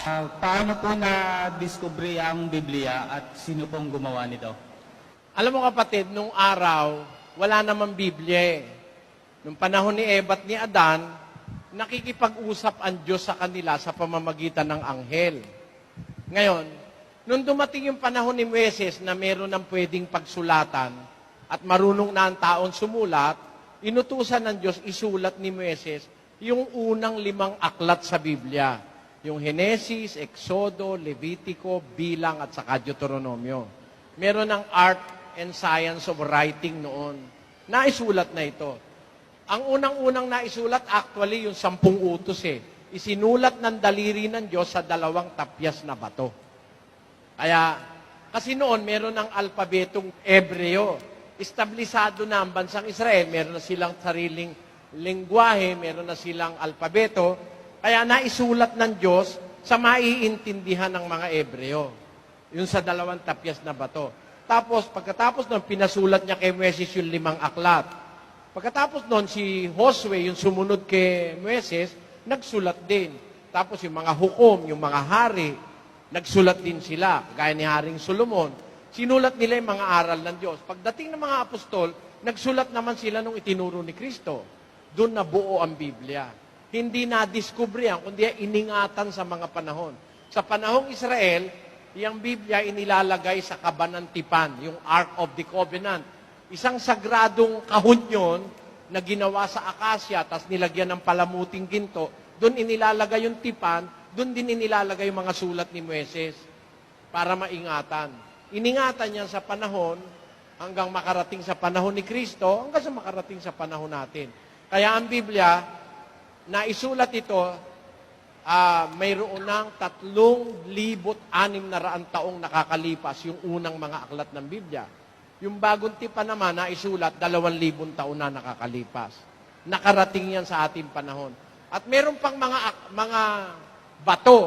Ah, paano po na-discovery ang Biblia at sino pong gumawa nito? Alam mo kapatid, nung araw, wala namang Biblia eh. Nung panahon ni Eva at ni Adan, nakikipag-usap ang Diyos sa kanila sa pamamagitan ng anghel. Ngayon, nung dumating yung panahon ni Moises na meron ng pwedeng pagsulatan at marunong na ang taon sumulat, inutusan ng Diyos isulat ni Moises yung unang limang aklat sa Biblia. Yung Henesis, Exodo, Levitico, Bilang at saka Deuteronomio. Meron ng art and science of writing noon. Naisulat na ito. Ang unang-unang naisulat actually yung sampung utos eh. Isinulat ng daliri ng Diyos sa dalawang tapyas na bato. Kaya, kasi noon meron ng alpabetong Ebreo. Establisado na ang bansang Israel, meron na silang sariling lengguwahe, meron na silang alpabeto. Kaya naisulat ng Diyos sa maiintindihan ng mga Ebreo. Yung sa dalawang tapyas na bato. Tapos, pagkatapos nun, pinasulat niya kay Moises yung limang aklat. Pagkatapos nun, si Josue, yung sumunod kay Moises, nagsulat din. Tapos yung mga hukom, yung mga hari, nagsulat din sila. Gaya ni Haring Solomon. Sinulat nila yung mga aral ng Diyos. Pagdating ng mga apostol, nagsulat naman sila nung itinuro ni Kristo. Doon na buo ang Biblia. Hindi na-discover yan, kundi iningatan sa mga panahon. Sa panahong Israel, yung Biblia inilalagay sa kabanantipan, yung Ark of the Covenant. Isang sagradong kahon yun na ginawa sa akasya, tapos nilagyan ng palamuting ginto, doon inilalagay yung tipan, doon din inilalagay yung mga sulat ni Moises para maingatan. Iningatan yan sa panahon hanggang makarating sa panahon ni Kristo, hanggang sa makarating sa panahon natin. Kaya ang Biblia, na isulat ito, ah mayroon ng tatlong libot anim na raang taong nakakalipas yung unang mga aklat ng Biblia. Yung bagong tipa naman na isulat, dalawang libong taon na nakakalipas. Nakarating yan sa ating panahon. At meron pang mga, mga bato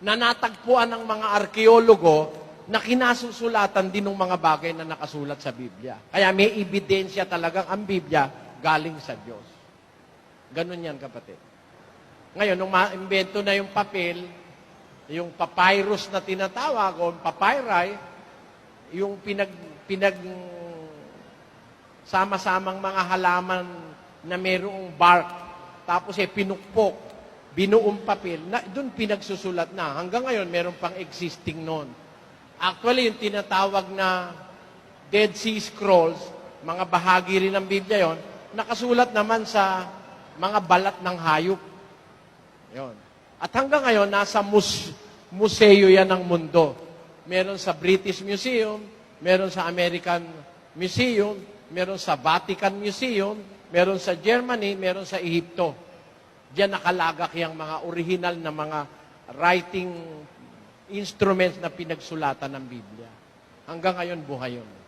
na natagpuan ng mga arkeologo na kinasusulatan din ng mga bagay na nakasulat sa Biblia. Kaya may ebidensya talagang ang Biblia galing sa Diyos. Ganun yan, kapatid. Ngayon, nung ma-invento na yung papel, yung papyrus na tinatawag, o papyri, yung pinag, pinag sama-samang mga halaman na mayroong bark, tapos eh pinukpok, binuong papel, na, doon pinagsusulat na. Hanggang ngayon, meron pang existing noon. Actually, yung tinatawag na Dead Sea Scrolls, mga bahagi rin ng Biblia yon, nakasulat naman sa mga balat ng hayop. Yon. At hanggang ngayon, nasa mus museo yan ng mundo. Meron sa British Museum, meron sa American Museum, meron sa Vatican Museum, meron sa Germany, meron sa Ehipto. Diyan nakalagak yung mga original na mga writing instruments na pinagsulatan ng Biblia. Hanggang ngayon, buhay yun.